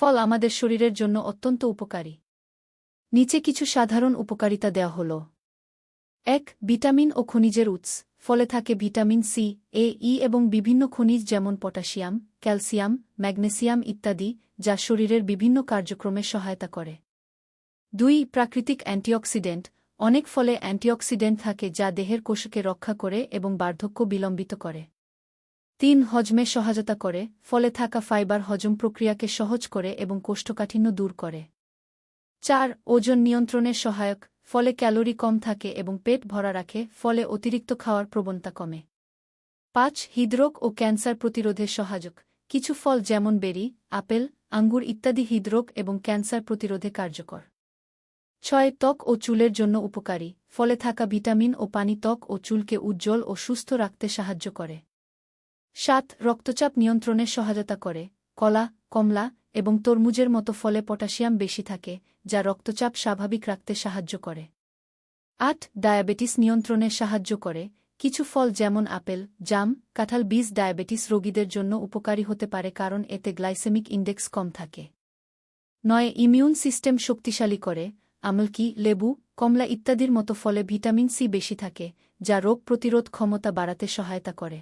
ফল আমাদের শরীরের জন্য অত্যন্ত উপকারী। নিচে কিছু সাধারণ উপকারিতা দেওয়া হল। এক, ভিটামিন ও খনিজের উৎস, ফলে থাকে ভিটামিন সি, এ, ই এবং বিভিন্ন খনিজ যেমন পটাশিয়াম, ক্যালসিয়াম, ম্যাগনেসিয়াম ইত্যাদি, যা শরীরের বিভিন্ন কার্যক্রমে সহায়তা করে। দুই, প্রাকৃতিক অ্যান্টিঅক্সিডেন্ট, অনেক ফলে অ্যান্টিঅক্সিডেন্ট থাকে যা দেহের কোষকে রক্ষা করে এবং বার্ধক্য বিলম্বিত করে। তিন হজমে সহায়তা করে, ফলে থাকা ফাইবার হজম প্রক্রিয়াকে সহজ করে এবং কোষ্ঠকাঠিন্য দূর করে। চার, ওজন নিয়ন্ত্রণের সহায়ক, ফলে ক্যালোরি কম থাকে এবং পেট ভরা রাখে, ফলে অতিরিক্ত খাওয়ার প্রবণতা কমে। পাঁচ, হৃদরোগ ও ক্যান্সার প্রতিরোধে সহায়ক, কিছু ফল যেমন বেরি, আপেল, আঙ্গুর ইত্যাদি হৃদরোগ এবং ক্যান্সার প্রতিরোধে কার্যকর। ছয়, ত্বক ও চুলের জন্য উপকারী, ফলে থাকা ভিটামিন ও পানি ত্বক ও চুলকে উজ্জ্বল ও সুস্থ রাখতে সাহায্য করে। সাত, রক্তচাপ নিয়ন্ত্রণে সহায়তা করে, কলা, কমলা এবং তরমুজের মতো ফলে পটাশিয়াম বেশি থাকে, যা রক্তচাপ স্বাভাবিক রাখতে সাহায্য করে। আট, ডায়াবেটিস নিয়ন্ত্রণে সাহায্য করে, কিছু ফল যেমন আপেল, জাম, কাঁঠাল বীজ ডায়াবেটিস রোগীদের জন্য উপকারী হতে পারে কারণ এতে গ্লাইসেমিক ইন্ডেক্স কম থাকে। নয়, ইমিউন সিস্টেম শক্তিশালী করে, আমলকি, লেবু, কমলা ইত্যাদির মতো ফলে ভিটামিন সি বেশি থাকে, যা রোগ প্রতিরোধ ক্ষমতা বাড়াতে সহায়তা করে।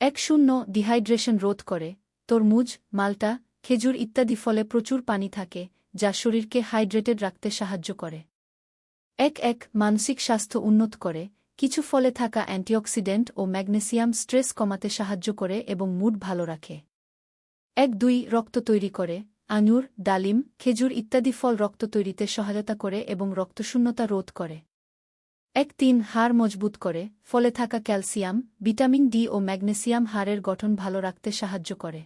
এক শূন্য ডিহাইড্রেশন রোধ করে, তরমুজ, মাল্টা, খেজুর ইত্যাদি ফলে প্রচুর পানি থাকে, যা শরীরকে হাইড্রেটেড রাখতে সাহায্য করে। এক এক মানসিক স্বাস্থ্য উন্নত করে, কিছু ফলে থাকা অ্যান্টিঅক্সিডেন্ট ও ম্যাগনেসিয়াম স্ট্রেস কমাতে সাহায্য করে এবং মুড ভালো রাখে। এক দুই রক্ত তৈরি করে, আঙুর, ডালিম, খেজুর ইত্যাদি ফল রক্ত তৈরিতে সহায়তা করে এবং রক্তশূন্যতা রোধ করে। এক তিন হাড় মজবুত করে, ফলে থাকা ক্যালসিয়াম, ভিটামিন ডি ও ম্যাগনেসিয়াম হাড়ের গঠন ভালো রাখতে সাহায্য করে।